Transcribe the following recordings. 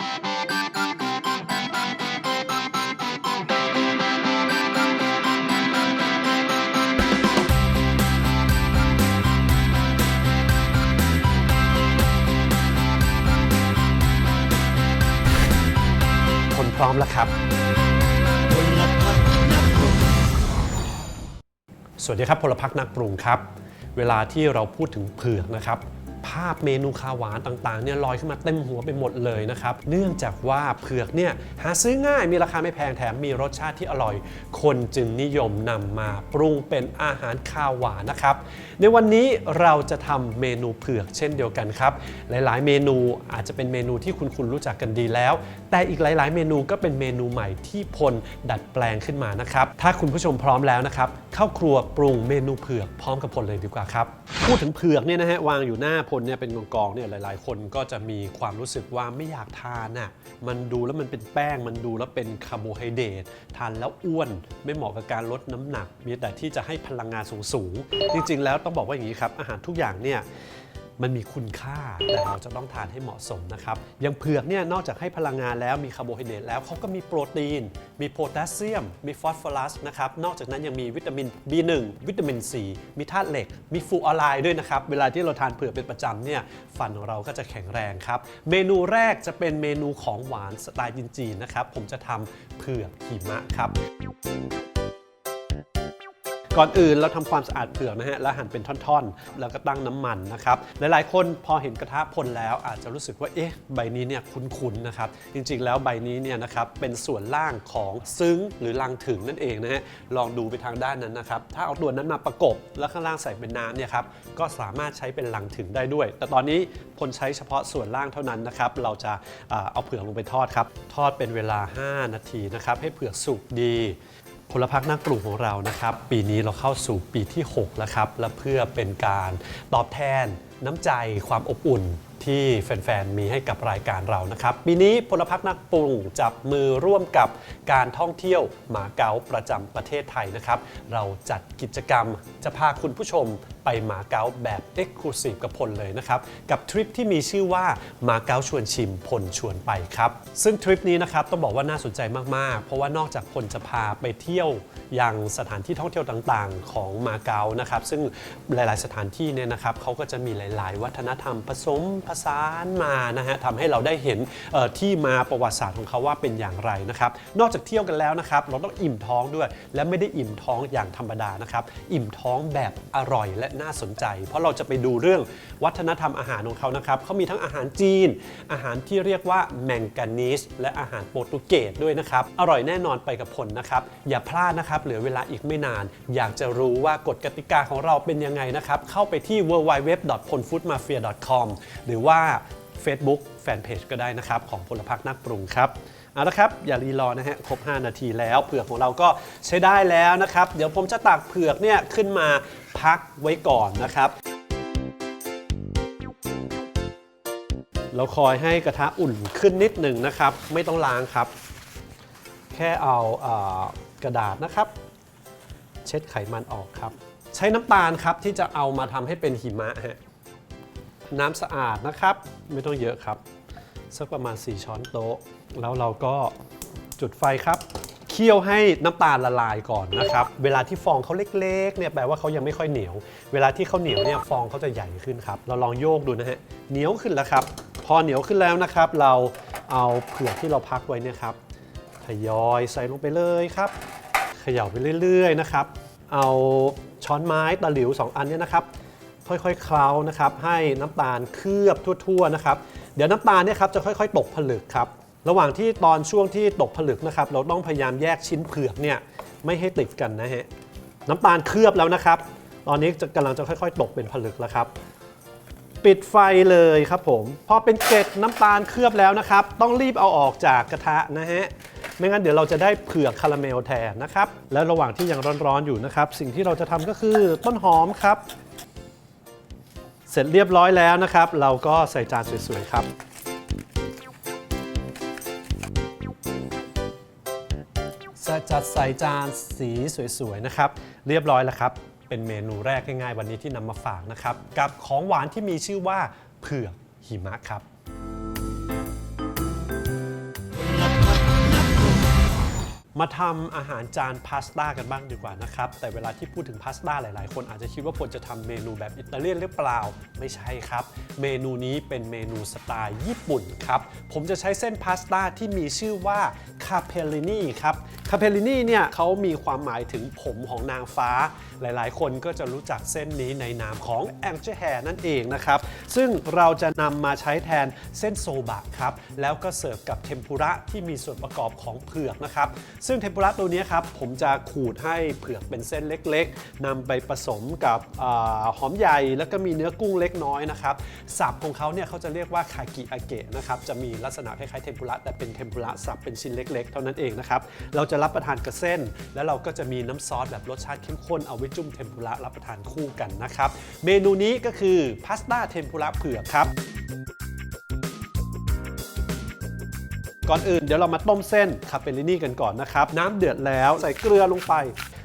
คนพร้อมแล้วครับ สวัสดีครับพลพักนักปรุงครับ เวลาที่เราพูดถึงเผือกนะครับ ภาพเมนูคาวหวานต่างๆเนี่ยลอยขึ้นมาเต็มหัวไปหมดเลยนะครับ เนื่องจากว่าเผือกเนี่ยหาซื้อง่ายมีราคาไม่แพงแถมมีรสชาติที่อร่อย คนจึงนิยมนำมาปรุงเป็นอาหารคาวหวานนะครับ ในวันนี้เราจะทำเมนูเผือกเช่นเดียวกันครับ หลายๆ เมนูอาจจะเป็นเมนูที่คุณคุณรู้จักกันดีแล้ว แต่อีกหลาย ๆ เมนูก็เป็นเมนูใหม่ที่พลดัดแปลงขึ้นมานะครับ ถ้าคุณผู้ชมพร้อมแล้วนะครับ เข้าครัวปรุงเมนูเผือกพร้อมกับพลเลยดีกว่าครับ พูดถึงเผือกเนี่ยนะฮะวางอยู่หน้าพลเนี่ยเป็นกองๆเนี่ยหลาย ๆ คนก็จะมีความรู้สึกว่าไม่อยากทานอะมันดูแล้วมันเป็นแป้งมันดูแล้วเป็นคาร์โบไฮเดรตทานแล้วอ้วนไม่เหมาะกับการลดน้ำหนัก มีแต่ที่จะให้พลังงานสูง ๆ จริง ๆ แล้วต้องบอกว่าอย่างนี้ครับอาหารทุกอย่างเนี่ย มันมีคุณค่า แต่เราจะต้องทานให้เหมาะสมนะครับอย่างเผือกเนี่ยนอกจากให้พลังงานแล้วมีคาร์โบไฮเดรตแล้วเขาก็มีโปรตีน มีโพแทสเซียม มีฟอสฟอรัสนะครับนอกจากนั้นยังมีวิตามิน B1 วิตามิน C มีธาตุเหล็ก มีฟูออไรด์ด้วยนะครับเวลาที่เราทานเผือกเป็นประจำเนี่ยฟันของเราก็จะแข็งแรงครับเมนูแรกจะเป็นเมนูของหวานสไตล์จีนๆนะครับผมจะทำเผือกหิมะครับ ก่อนอื่นเราทำความสะอาดเผือกนะฮะแล้วหั่นเป็นท่อนๆ แล้วก็ตั้งน้ำมันนะครับ หลายๆ คนพอเห็นกระทะพลแล้วอาจจะรู้สึกว่าเอ๊ะใบนี้เนี่ยคุ้นๆนะครับ จริงๆแล้วใบนี้เนี่ยนะครับเป็นส่วนล่างของซึ้งหรือลังถึงนั่นเองนะฮะลองดูไปทางด้านนั้นนะครับ ถ้าเอาตัวนั้นมาประกบแล้วข้างล่างใส่เป็นน้ำเนี่ยครับก็สามารถใช้เป็นลังถึงได้ด้วย แต่ตอนนี้พลใช้เฉพาะส่วนล่างเท่านั้นนะครับเราจะเอาเผือกลงไปทอดครับทอดเป็นเวลา 5 นาทีนะครับให้เผือกสุกดี พลพักนักปรุงของเรานะครับ ปีนี้เราเข้าสู่ปีที่ 6 แล้วครับ และเพื่อเป็นการตอบแทนน้ำใจความอบอุ่นที่แฟน ๆ มีให้กับรายการเรานะครับ ปีนี้พลพักนักปรุงจับมือร่วมกับการท่องเที่ยวหมาเก๊าประจำประเทศไทยนะครับ เราจัดกิจกรรมจะพาคุณผู้ชมไปมาเก๊าแบบ e x c l u s i v e กับพลเลยนะครับ กับทริปที่มีชื่อว่ามาเก๊าชวนชิมพลชวนไปครับ ซึ่งทริปนี้นะครับต้องบอกว่าน่าสนใจมาก ๆ เพราะว่านอกจากพลจะพาไปเที่ยวยังสถานที่ท่องเที่ยวต่างๆ ของมาเก๊านะครับซึ่งหลาย ๆ สถานที่เนี่ยนะครับเขาก็จะมีหลาย ๆ วัฒนธรรมผสมผสานมานะฮะทำให้เราได้เห็นที่มาประวัติศาสตร์ของเขาว่าเป็นอย่างไรนะครับนอกจากเที่ยวกันแล้วนะครับเราต้องอิ่มท้องด้วย และไม่ได้อิ่มท้องอย่างธรรมดานะครับอิ่มท้องแบบอร่อยและน่าสนใจ เพราะเราจะไปดูเรื่องวัฒนธรรมอาหารของเขานะครับเขามีทั้งอาหารจีน อาหารที่เรียกว่าแมงกานีสและอาหารโปรตุเกสด้วยนะครับ อร่อยแน่นอนไปกับผลนะครับ อย่าพลาดนะครับเหลือเวลาอีกไม่นาน อยากจะรู้ว่ากฎกติกาของเราเป็นยังไงนะครับ เข้าไปที่ www.polfoodmafia.com หรือว่า Facebook Fanpage ก็ได้นะครับ ของพลพักนักปรุงครับ เอาละครับอย่ารีรอนะฮะครบ 5 นาทีแล้ว เผือกของเราก็ใช้ได้แล้วนะครับ เดี๋ยวผมจะตักเผือกเนี่ยขึ้นมาพักไว้ก่อนนะครับ เราคอยให้กระทะอุ่นขึ้นนิดหนึ่งนะครับ ไม่ต้องล้างครับ แค่เอาเอากระดาษนะครับ เช็ดไขมันออกครับ ใช้น้ำตาลครับที่จะเอามาทำให้เป็นหิมะฮะน้ำสะอาดนะครับ ไม่ต้องเยอะครับ สักประมาณ 4 ช้อนโต๊ะ แล้วเราก็จุดไฟครับ เคี่ยวให้น้ำตาลละลายก่อนนะครับ เวลาที่ฟองเขาเล็กๆเนี่ยแปลว่าเขายังไม่ค่อยเหนียว เวลาที่เขาเหนียวเนี่ยฟองเขาจะใหญ่ขึ้นครับ เราลองโยกดูนะฮะ เหนียวขึ้นแล้วครับ พอเหนียวขึ้นแล้วนะครับ เราเอาเผือกที่เราพักไว้เนี่ยครับทยอยใส่ลงไปเลยครับ เขย่าไปเรื่อยๆนะครับ เอาช้อนไม้ตะหลิว 2 อันเนี่ยนะครับ ค่อยๆเคล้านะครับ ให้น้ำตาลเคลือบทั่ว ๆนะครับ เดี๋ยวน้ำตาลเนี่ยครับจะค่อย ๆ ตกผลึกครับระหว่างที่ตอนช่วงที่ตกผลึกนะครับเราต้องพยายามแยกชิ้นเผือกเนี่ยไม่ให้ติดกันนะฮะน้ำตาลเคลือบแล้วนะครับ ตอนนี้จะกำลังจะค่อยๆ ตกเป็นผลึกแล้วครับ ปิดไฟเลยครับผม พอเป็นเกล็ดน้ำตาลเคลือบแล้วนะครับ ต้องรีบเอาออกจากกระทะนะฮะไม่งั้นเดี๋ยวเราจะได้เผือกคาราเมลแทนนะครับ และระหว่างที่ยังร้อนๆอยู่นะครับ สิ่งที่เราจะทำก็คือต้นหอมครับ เสร็จเรียบร้อยแล้วนะครับ เราก็ใส่จานสวยๆครับ จัดใส่จานสีสวยๆนะครับ เรียบร้อยแล้วครับ เป็นเมนูแรกง่ายๆวันนี้ที่นำมาฝากนะครับ กับของหวานที่มีชื่อว่าเผือกหิมะครับ มาทำอาหารจานพาสต้ากันบ้างดีกว่านะครับ แต่เวลาที่พูดถึงพาสต้าหลาย ๆ คนอาจจะคิดว่าพลจะทำเมนูแบบอิตาเลียนหรือเปล่า ไม่ใช่ครับ เมนูนี้เป็นเมนูสไตล์ญี่ปุ่นครับ ผมจะใช้เส้นพาสต้าที่มีชื่อว่าคาเพลลินีครับ คาเพลินีเนี่ยเขามีความหมายถึงผมของนางฟ้า หลายๆ คนก็จะรู้จักเส้นนี้ในนามของแองเจแฮนั่นเองนะครับ ซึ่งเราจะนำมาใช้แทนเส้นโซบะครับ แล้วก็เสิร์ฟกับเทมปุระที่มีส่วนประกอบของเผือกนะครับ ซึ่งเทมปุระตัวนี้ครับ ผมจะขูดให้เผือกเป็นเส้นเล็กๆนำไปผสมกับอหอมใหญ่แล้วก็มีเนื้อกุ้งเล็กน้อยนะครับสับของเขาเนี่ยเขาจะเรียกว่าคากิอาเกะนะครับจะมีลักษณะคล้ายๆเทมปุระแต่เป็นเทมปุระสับเป็นชิ้นเล็ก ๆ เท่านั้นเองนะครับเราจะรับประทานกับเส้น แล้วเราก็จะมีน้ำซอสแบบรสชาติเข้มข้นเอาไว้จุ่มเทมปุระรับประทานคู่กันนะครับ เมนูนี้ก็คือพาสต้าเทมปุระเผือกครับก่อนอื่นเดี๋ยวเรามาต้มเส้นคาเปลินี่กันก่อนนะครับ น้ำเดือดแล้วใส่เกลือลงไป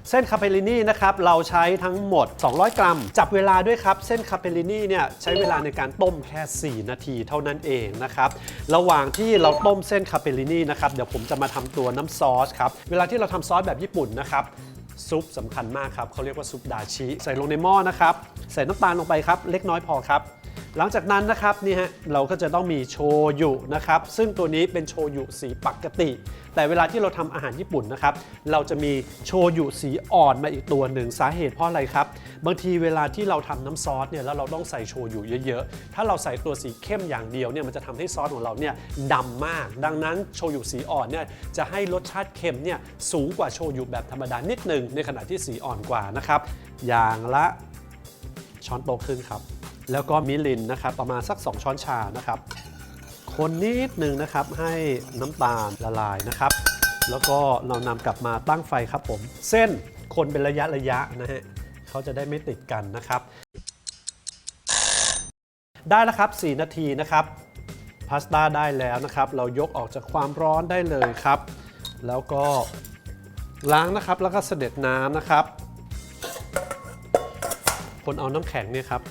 เส้นคาเปลินี่นะครับเราใช้ทั้งหมด 200 กรัม จับเวลาด้วยครับเส้นคาเปลินี่เนี่ยใช้เวลาในการต้มแค่ 4 นาทีเท่านั้นเองนะครับระหว่างที่เราต้มเส้นคาเปลินี่นะครับเดี๋ยวผมจะมาทำตัวน้ำซอสครับเวลาที่เราทำซอสแบบญี่ปุ่นนะครับซุปสำคัญมากครับเขาเรียกว่าซุปดาชิใส่ลงในหม้อนะครับใส่น้ำตาลลงไปครับเล็กน้อยพอครับหลังจากนั้นนะครับนี่ฮะเราก็จะต้องมีโชยุนะครับซึ่งตัวนี้เป็นโชยุสีปกติ แต่เวลาที่เราทำอาหารญี่ปุ่นนะครับ เราจะมีโชยุสีอ่อนมาอีกตัวหนึ่งสาเหตุเพราะอะไรครับ บางทีเวลาที่เราทำน้ำซอสเนี่ยแล้วเราต้องใส่โชยุเยอะๆ ถ้าเราใส่ตัวสีเข้มอย่างเดียวเนี่ยมันจะทำให้ซอสของเราเนี่ยดำมาก ดังนั้นโชยุสีอ่อนเนี่ยจะให้รสชาติเค็มเนี่ยสูงกว่าโชยุแบบธรรมดานิดหนึ่งในขณะที่สีอ่อนกว่านะครับ อย่างละช้อนโต๊ะครึ่งครับ แล้วก็มิลินนะครับประมาณสัก 2 ช้อนชานะครับ คนนิดหนึ่งนะครับ ให้น้ำตาลละลายนะครับ แล้วก็เรานำกลับมาตั้งไฟครับผม เส้นคนเป็นระยะระยะนะฮะเขาจะได้ไม่ติดกันนะครับ ได้แล้วครับ 4 นาทีนะครับพาสต้าได้แล้วนะครับ เรายกออกจากความร้อนได้เลยครับ แล้วก็ล้างนะครับแล้วก็เสด็จน้ำนะครับ คนเอาน้ำแข็งเนี่ยครับ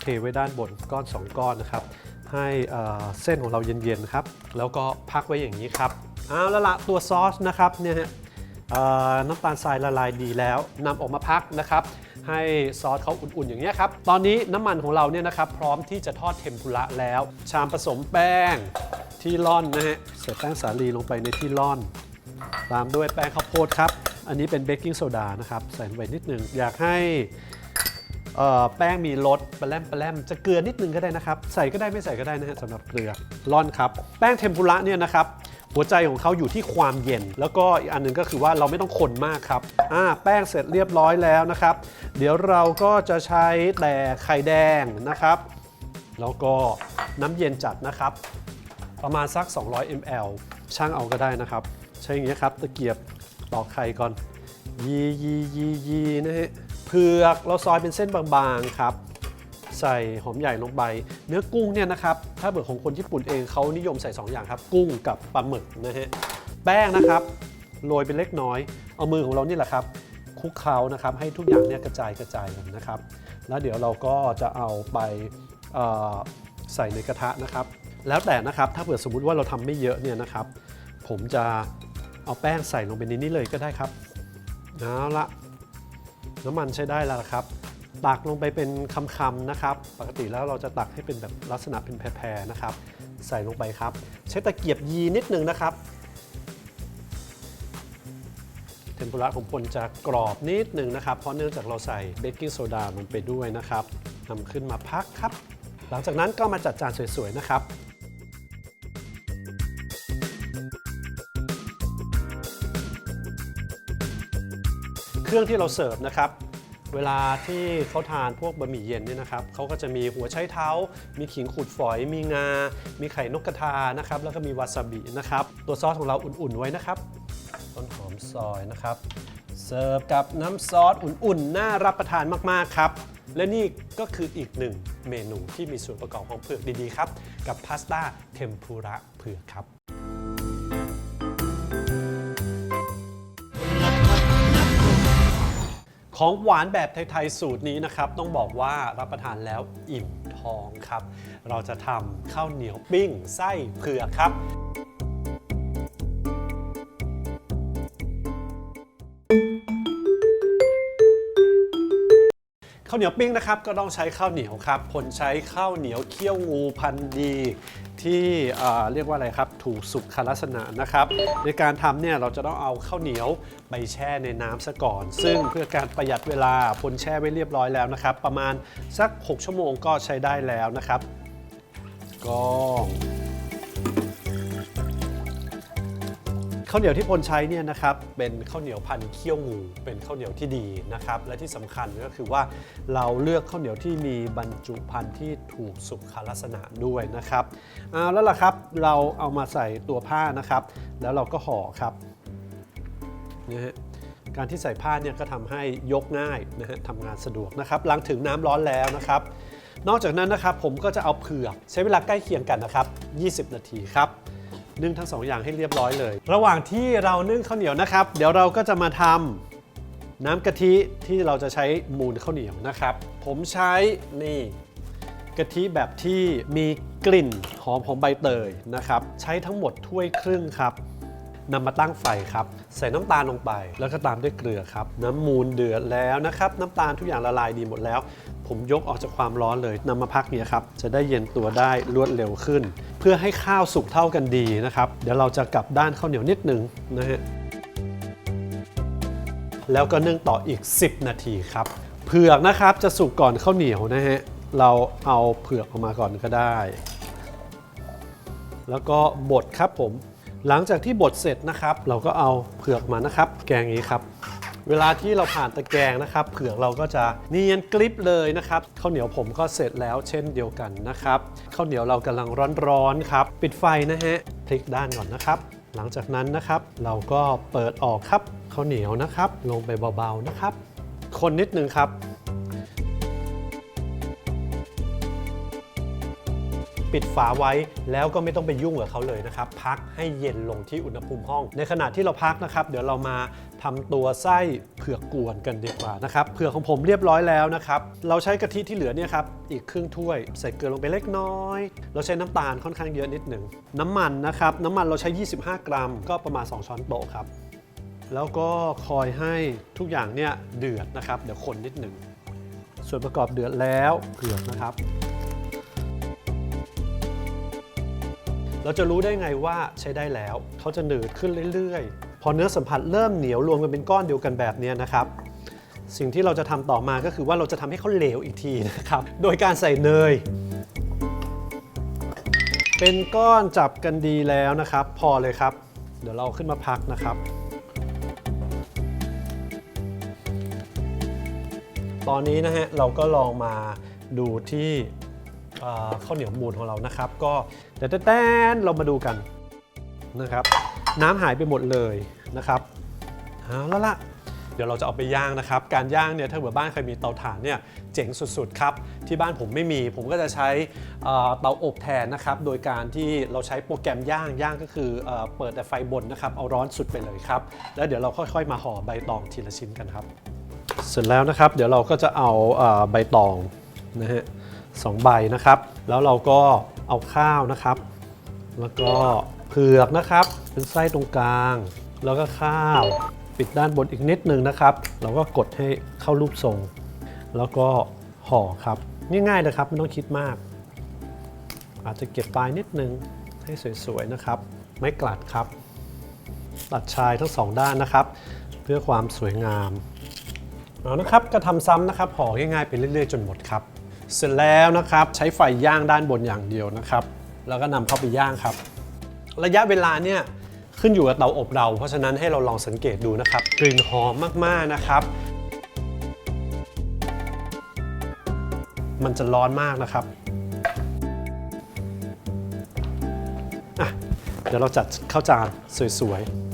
เทไว้ด้านบนก้อน 2 ก้อนนะครับ ให้เส้นของเราเย็นๆครับ แล้วก็พักไว้อย่างนี้ครับเอาละละตัวซอสนะครับเนี่ยฮะน้ำตาลทรายละลายดีแล้วนำออกมาพักนะครับ ให้ซอสเขาอุ่นๆอย่างนี้ครับ ตอนนี้น้ำมันของเราเนี่ยนะครับ พร้อมที่จะทอดเทมปุระแล้ว ชามผสมแป้งที่ร่อนนะฮะใส่แป้งสาลีลงไปในที่ร่อน ตามด้วยแป้งข้าวโพดครับ อันนี้เป็นเบกกิ้งโซดานะครับ ใส่ลงไปนิดนึงอยากให้ แป้งมีรสแปลาแปลาแรมจะเกลือนิดนึงก็ได้นะครับ ใส่ก็ได้ไม่ใส่ก็ได้นะฮะสำหรับเกลือร่อนครับ แป้งเทมปุระเนี่ยนะครับหัวใจของเขาอยู่ที่ความเย็น แล้วก็อีกอันหนึงก็คือว่าเราไม่ต้องคนมากครับอ่าแป้งเสร็จเรียบร้อยแล้วนะครับ เดี๋ยวเราก็จะใช้แต่ไข่แดงนะครับ แล้วก็น้ำเย็นจัดนะครับ ประมาณสัก 200 ml ช่างเอาก็ได้นะครับ ใช้อย่างนี้ยครับตะเกียบตอกไข่ก่อน ยียียียีนะฮะ เผือกเราซอยเป็นเส้นบางๆครับ ใส่หอมใหญ่ลงไป เนื้อกุ้งเนี่ยนะครับ ถ้าเบิดของคนญี่ปุ่นเองเขานิยมใส่ 2 อย่างครับ กุ้งกับปลาหมึกนะฮะ แป้งนะครับโรยเป็นเล็กน้อย เอามือของเรานี่แหละครับคลุกเคล้านะครับ ให้ทุกอย่างเนี่ยกระจายกระจายกันนะครับ แล้วเดี๋ยวเราก็จะเอาไปใส่ในกระทะนะครับ แล้วแต่นะครับถ้าเผื่อสมมุติว่าเราทำไม่เยอะเนี่ยนะครับ ผมจะเอาแป้งใส่ลงไปในนี้เลยก็ได้ครับเอาละ น้ำมันใช้ได้แล้วครับ ตักลงไปเป็นคำๆนะครับ ปกติแล้วเราจะตักให้เป็นแบบลักษณะเป็นแพรๆนะครับ ใส่ลงไปครับ ใช้ตะเกียบยีนิดนึงนะครับ เทมปุระของพลจะกรอบนิดนึงนะครับ เพราะเนื่องจากเราใส่เบกกิ้งโซดาลงไปด้วยนะครับนำขึ้นมาพักครับ หลังจากนั้นก็มาจัดจานสวยๆนะครับ เครื่องที่เราเสิร์ฟนะครับ เวลาที่เขาทานพวกบะหมี่เย็นเนี่ยนะครับเขาก็จะมีหัวไชเท้า มีขิงขูดฝอย มีงา มีไข่นกกระทานะครับ แล้วก็มีวาซาบินะครับ ตัวซอสของเราอุ่นๆไว้นะครับ ต้นหอมซอยนะครับ เสิร์ฟกับน้ำซอสอุ่นๆ น่ารับประทานมากๆครับ และนี่ก็คืออีกหนึ่งเมนูที่มีส่วนประกอบของเผือกดีๆครับ กับพาสต้าเทมปุระเผือกครับ ของหวานแบบไทย ๆ สูตรนี้นะครับ ต้องบอกว่ารับประทานแล้วอิ่มท้องครับ เราจะทำข้าวเหนียวปิ้งไส้เผือกครับ ข้าวเหนียวปิ้งนะครับก็ต้องใช้ข้าวเหนียวครับผลใช้ข้าวเหนียวเคี่ยวงูพันธุ์ดี ที่เรียกว่าอะไรครับถูกสุขลักษณะนะครับ ในการทำเนี่ยเราจะต้องเอาข้าวเหนียวไปแช่ในน้ำซะก่อน ซึ่งเพื่อการประหยัดเวลาผลแช่ไว้เรียบร้อยแล้วนะครับ ประมาณสัก 6 ชั่วโมงก็ใช้ได้แล้วนะครับก็ ข้าวเหนียวที่พลใช้เนี่ยนะครับเป็นข้าวเหนียวพันธุ์เคี่ยวงูเป็นข้าวเหนียวที่ดีนะครับและที่สำคัญก็คือว่าเราเลือกข้าวเหนียวที่มีบรรจุภัณฑ์ที่ถูกสุขลักษณะด้วยนะครับเอาแล้วล่ะครับเราเอามาใส่ตัวผ้านะครับ แล้วเราก็ห่อครับนะฮะการที่ใส่ผ้าเนี่ยก็ทำให้ยกง่ายนะฮะทำงานสะดวกนะครับหลังถึงน้ำร้อนแล้วนะครับ นอกจากนั้นนะครับผมก็จะเอาเผือกใช้เวลาใกล้เคียงกันนะครับ 20 นาทีครับ นึ่งทั้งสองอย่างให้เรียบร้อยเลย ระหว่างที่เรานึ่งข้าวเหนียวนะครับ เดี๋ยวเราก็จะมาทำน้ำกะทิที่เราจะใช้มูนข้าวเหนียวนะครับ ผมใช้นี่กะทิแบบที่มีกลิ่นหอมของใบเตยนะครับ ใช้ทั้งหมดถ้วยครึ่งครับนำมาตั้งไฟครับ ใส่น้ำตาลลงไป แล้วก็ตามด้วยเกลือครับ น้ำมูลเดือดแล้วนะครับ น้ำตาลทุกอย่างละลายดีหมดแล้ว ผมยกออกจากความร้อนเลยนำมาพักเนี่ยครับจะได้เย็นตัวได้รวดเร็วขึ้น เพื่อให้ข้าวสุกเท่ากันดีนะครับ เดี๋ยวเราจะกลับด้านข้าวเหนียวนิดนึงนะฮะแล้วก็นึ่งต่ออีก 10 นาทีครับ เผือกนะครับจะสุกก่อนข้าวเหนียวนะฮะเราเอาเผือกออกมาก่อนก็ได้ แล้วก็บดครับผม หลังจากที่บดเสร็จนะครับ เราก็เอาเผือกมานะครับ แกงอย่างนี้ครับ เวลาที่เราผ่านตะแกรงนะครับ เผือกเราก็จะเนียนกริบเลยนะครับข้าวเหนียวผมก็เสร็จแล้วเช่นเดียวกันนะครับข้าวเหนียวเรากำลังร้อนๆครับ ปิดไฟนะฮะพลิกด้านก่อนนะครับ หลังจากนั้นนะครับ เราก็เปิดออกครับข้าวเหนียวนะครับ ลงไปเบาๆนะครับ คนนิดนึงครับปิดฝาไว้แล้วก็ไม่ต้องไปยุ่งกับเขาเลยนะครับ พักให้เย็นลงที่อุณหภูมิห้อง ในขณะที่เราพักนะครับ เดี๋ยวเรามา ทำตัวไส้เผือกกวนกันดีกว่านะครับเผือกของผมเรียบร้อยแล้วนะครับ เราใช้กะทิที่เหลือเนี่ยครับอีกครึ่งถ้วย ใส่เกลือลงไปเล็กน้อย เราใช้น้ำตาลค่อนข้างเยอะนิดหนึ่งน้ำมันนะครับน้ำมันเราใช้ 25 กรัม ก็ประมาณ 2 ช้อนโต๊ะครับแล้วก็คอยให้ทุกอย่างเนี่ยเดือดนะครับ เดี๋ยวคนนิดหนึ่งส่วนประกอบเดือดแล้วเผือกนะครับ เราจะรู้ได้ไงว่าใช้ได้แล้วเขาจะหนืดขึ้นเรื่อยๆ พอเนื้อสัมผัสเริ่มเหนียวรวมกันเป็นก้อนเดียวกันแบบนี้นะครับ สิ่งที่เราจะทำต่อมาก็คือว่าเราจะทำให้เขาเหลวอีกทีนะครับ โดยการใส่เนย เป็นก้อนจับกันดีแล้วนะครับ พอเลยครับ เดี๋ยวเราขึ้นมาพักนะครับ ตอนนี้นะฮะเราก็ลองมาดูที่ ข้าวเหนียวมูนของเรานะครับ ก็แต่แต้นเรามาดูกันนะครับ น้ำหายไปหมดเลยนะครับเอาแล้วล่ะเดี๋ยวเราจะเอาไปย่างนะครับ การย่างเนี่ยถ้าเผื่อบ้านใครมีเตาถ่านเนี่ยเจ๋งสุดๆครับ ที่บ้านผมไม่มี ผมก็จะใช้เตาอบแทนนะครับ โดยการที่เราใช้โปรแกรมย่างย่างก็คือเอเปิดแต่ไฟบนนะครับ เอาร้อนสุดไปเลยครับ แล้วเดี๋ยวเราค่อยๆ มาห่อใบตองทีละชิ้นกันครับ เสร็จแล้วนะครับ เดี๋ยวเราก็จะเอาใบตองนะฮะ สองใบนะครับ แล้วเราก็เอาข้าวนะครับ แล้วก็เผือกนะครับ เป็นไส้ตรงกลาง แล้วก็ข้าวปิดด้านบนอีกนิดนึงนะครับ เราก็กดให้เข้ารูปทรง แล้วก็ห่อครับ ง่ายๆนะครับไม่ต้องคิดมาก อาจจะเก็บปลายนิดนึงให้สวยๆนะครับ ไม่กลัดครับตัดชายทั้งสองด้านนะครับ เพื่อความสวยงามเอานะครับก็ทำซ้ำนะครับห่อง่ายๆไปเรื่อยๆจนหมดครับ เสร็จแล้วนะครับใช้ไฟย่างด้านบนอย่างเดียวนะครับ แล้วก็นำเข้าไปย่างครับ ระยะเวลาเนี่ยขึ้นอยู่กับเตาอบเรา เพราะฉะนั้นให้เราลองสังเกตดูนะครับ กลิ่นหอมมากๆนะครับ มันจะร้อนมากนะครับอะเดี๋ยวเราจัดข้าวจานสวยๆ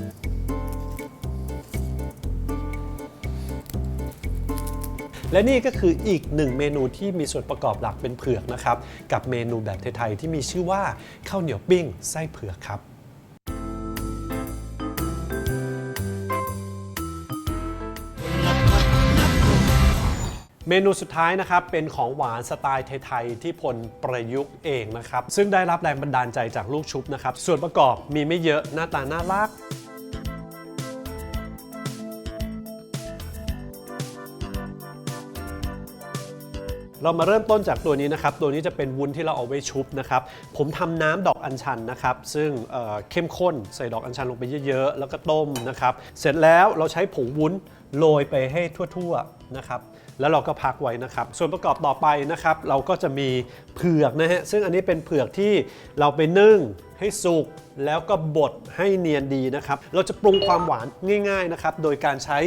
และนี่ก็คืออีกหนึ่งเมนูที่มีส่วนประกอบหลักเป็นเผือกนะครับ กับเมนูแบบไทยๆที่มีชื่อว่าข้าวเหนียวปิ้งไส้เผือกครับเมนูสุดท้ายนะครับเป็นของหวานสไตล์ไทยๆที่พลประยุกต์เองนะครับ ซึ่งได้รับแรงบันดาลใจจากลูกชุบนะครับ ส่วนประกอบมีไม่เยอะหน้าตาน่ารัก เรามาเริ่มต้นจากตัวนี้นะครับ ตัวนี้จะเป็นวุ้นที่เราเอาไว้ชุบนะครับ ผมทำน้ำดอกอัญชันนะครับ ซึ่งเเข้มข้นใส่ดอกอัญชันลงไปเยอะๆ แล้วก็ต้มนะครับ เสร็จแล้วเราใช้ผงวุ้นโรยไปให้ทั่วๆ นะครับแล้วเราก็พักไว้นะครับ ส่วนประกอบต่อไปนะครับ เราก็จะมีเผือกนะฮะซึ่งอันนี้เป็นเผือกที่เราไปนึ่งให้สุกแล้วก็บดให้เนียนดีนะครับ เราจะปรุงความหวานง่ายๆนะครับ โดยการใช้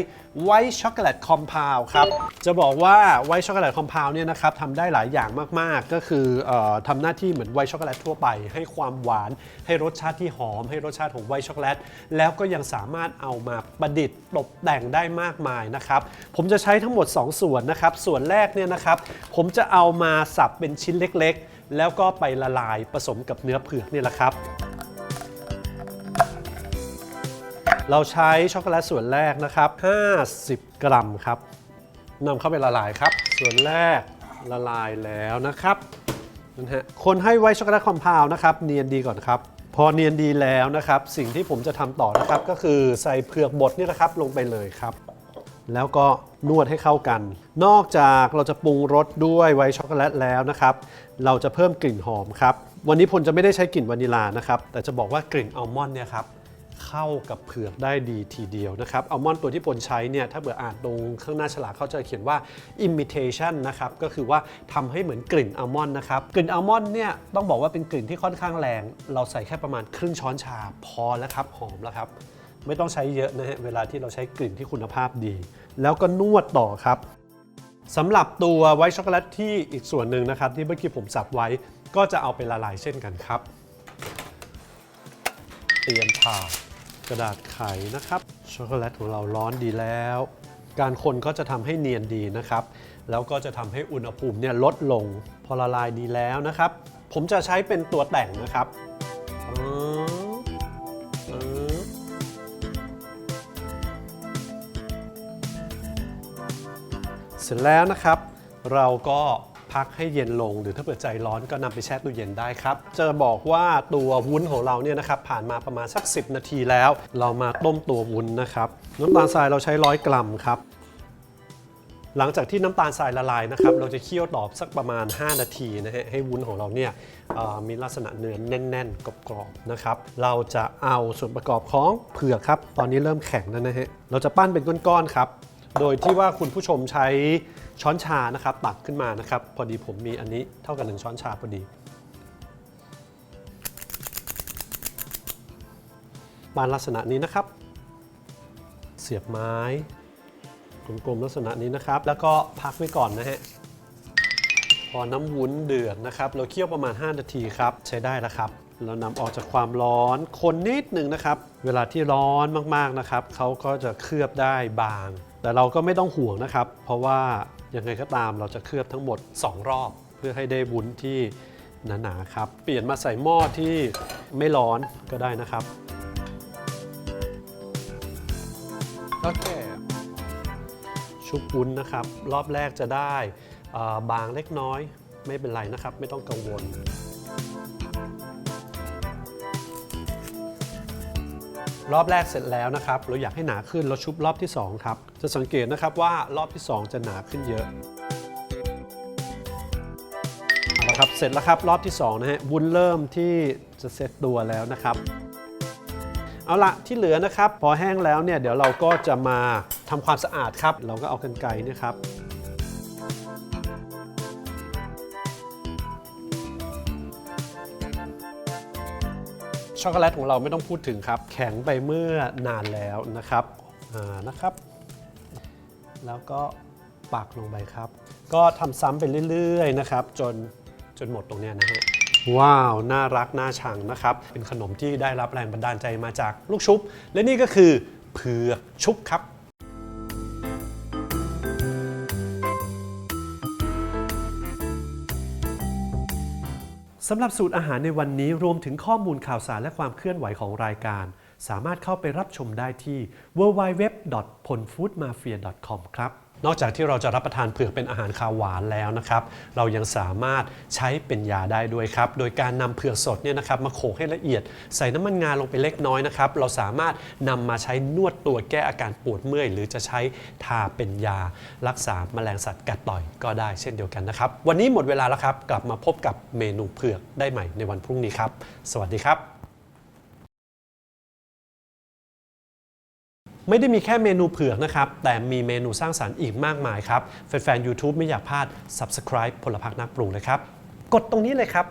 ไวท์ช็อกโกแลตคอมเพลครับ จะบอกว่าไวท์ช็อกโกแลตคอมเพลเนี่ยนะครับทำได้หลายอย่างมากๆ ก็คือออทำหน้าที่เหมือนไวท์ช็อกโกแลตทั่วไป ให้ความหวาน ให้รสชาติที่หอม ให้รสชาติของไวท์ช็อกโกแลต แล้วก็ยังสามารถเอามาประดิษฐ์ตกแต่งได้มากมายนะครับ ผมจะใช้ทั้งั้งหมด 2 ส่วนนะครับ ส่วนแรกเนี่ยนะครับ ผมจะเอามาสับเป็นชิ้นเล็กๆ แล้วก็ไปละลายผสมกับเนื้อเผือกนี่แหละครับ เราใช้ช็อกโกแลตส่วนแรกนะครับ 50 กรัมครับนำเข้าไปละลายครับ ส่วนแรกละลายแล้วนะครับนะฮะคนให้ไว้ช็อกโกแลตคอมเพลวนะครับ เนียนดีก่อนครับ พอเนียนดีแล้วนะครับ สิ่งที่ผมจะทำต่อนะครับ ก็คือใส่เผือกบดนี่นะครับลงไปเลยครับ แล้วก็นวดให้เข้ากัน นอกจากเราจะปรุงรสด้วยไวท์ช็อกโกแลตแล้วนะครับ เราจะเพิ่มกลิ่นหอมครับ วันนี้พลจะไม่ได้ใช้กลิ่นวานิลานะครับ แต่จะบอกว่ากลิ่นอัลมอนด์เนี่ยครับเข้ากับเผือกได้ดีทีเดียวนะครับอัลมอนด์ตัวที่ปนใช้เนี่ยถ้าเบื่ออ่านตรงข้างหน้าฉลากเขาจะเขียนว่า imitation นะครับก็คือว่าทำให้เหมือนกลิ่นอัลมอนด์นะครับกลิ่นอัลมอนด์เนี่ยต้องบอกว่าเป็นกลิ่นที่ค่อนข้างแรง เราใส่แค่ประมาณครึ่งช้อนชาพอแล้วครับหอมแล้วครับ ไม่ต้องใช้เยอะนะฮะเวลาที่เราใช้กลิ่นที่คุณภาพดี แล้วก็นวดต่อครับสำหรับตัวไวท์ช็อกโกแลตที่อีกส่วนหนึ่งนะครับ ที่เมื่อกี้ผมสับไว้ก็จะเอาไปละลายเช่นกันครับ เตรียมผ่ากระดาษไขนะครับช็อกโกแลตของเราร้อนดีแล้ว การคนก็จะทำให้เนียนดีนะครับ แล้วก็จะทำให้อุณหภูมิเนี่ยลดลง พอละลายดีแล้วนะครับ ผมจะใช้เป็นตัวแต่งนะครับ ร็จแล้วนะครับ เราก็พักให้เย็นลง หรือถ้าเปิดใจร้อนก็นำไปแช่ตู้เย็นได้ครับ จะบอกว่าตัววุ้นของเราเนี่ยนะครับผ่านมาประมาณสัก 10 นาทีแล้ว เรามาต้มตัววุ้นนะครับ น้ำตาลทรายเราใช้ร้อยกรัมครับ หลังจากที่น้ำตาลทรายละลายนะครับ เราจะเคี่ยวต่อสักประมาณ 5 นาทีนะฮะให้วุ้นของเราเนี่ยมีลักษณะเนื้อแน่นๆกรอบๆนะครับ เราจะเอาส่วนประกอบของเผือกครับ ตอนนี้เริ่มแข็งแล้วนะฮะเราจะปั้นเป็นก้อนๆครับ โดยที่ว่าคุณผู้ชมใช้ช้อนชานะครับ ตักขึ้นมานะครับ พอดีผมมีอันนี้เท่ากับหนึ่งช้อนชาพอดีปั้นลักษณะนี้นะครับ เสียบไม้กลมๆลักษณะนี้นะครับ แล้วก็พักไว้ก่อนนะฮะพอน้ำวุ้นเดือดนะครับ เราเคี่ยวประมาณ 5 นาทีครับ ใช้ได้แล้วครับ เรานำออกจากความร้อนคนนิดหนึ่งนะครับ เวลาที่ร้อนมากๆนะครับเขาก็จะเคลือบได้บาง แต่เราก็ไม่ต้องห่วงนะครับ เพราะว่ายังไงก็ตามเราจะเคลือบทั้งหมด 2 รอบ เพื่อให้ได้วุ้นที่หนาๆครับ เปลี่ยนมาใส่หม้อที่ไม่ร้อนก็ได้นะครับ โอเค ชุบวุ้นนะครับ รอบแรกจะได้เอ่อบางเล็กน้อยไม่เป็นไรนะครับ ไม่ต้องกังวล รอบแรกเสร็จแล้วนะครับ เราอยากให้หนาขึ้นเราชุบรอบที่ 2 ครับ จะสังเกตนะครับว่ารอบที่ 2 จะหนาขึ้นเยอะเอาละครับเสร็จแล้วครับรอบที่2นะฮะวุ้นเริ่มที่จะเซตตัวแล้วนะครับ เอาละที่เหลือนะครับ พอแห้งแล้วเนี่ยเดี๋ยวเราก็จะมาทำความสะอาดครับ เราก็เอากันไกรนี่ครับ ช็อกโกแลตของเราไม่ต้องพูดถึงครับ แข็งไปเมื่อนานแล้วนะครับอ่านะครับ แล้วก็ปักลงไปครับ ก็ทำซ้ำไปเรื่อยๆนะครับ จนจนหมดตรงเนี้ยนะฮะว้าว น่ารัก น่าชังนะครับ เป็นขนมที่ได้รับแรงบันดาลใจมาจากลูกชุบ และนี่ก็คือเผือกชุบครับ สำหรับสูตรอาหารในวันนี้รวมถึงข้อมูลข่าวสารและความเคลื่อนไหวของรายการ สามารถเข้าไปรับชมได้ที่ www.ponfoodmafia.com ครับนอกจากที่เราจะรับประทานเผือกเป็นอาหารคาวหวานแล้วนะครับ เรายังสามารถใช้เป็นยาได้ด้วยครับ โดยการนำเผือกสดเนี่ยนะครับมาโขลกให้ละเอียด ใส่น้ำมันงาลงไปเล็กน้อยนะครับ เราสามารถนำมาใช้นวดตัวแก้อาการปวดเมื่อย หรือจะใช้ทาเป็นยา รักษาแมลงสัตว์กัดต่อยก็ได้เช่นเดียวกันนะครับ วันนี้หมดเวลาแล้วครับ กลับมาพบกับเมนูเผือกได้ใหม่ในวันพรุ่งนี้ครับ สวัสดีครับ ไม่ได้มีแค่เมนูเผือกนะครับ แต่มีเมนูสร้างสารรค์อีกมากมายครับ แฟนๆ YouTube ไม่อยากพลาด Subscribe พลพักนักปรุงนะครับ กดตรงนี้เลยครับ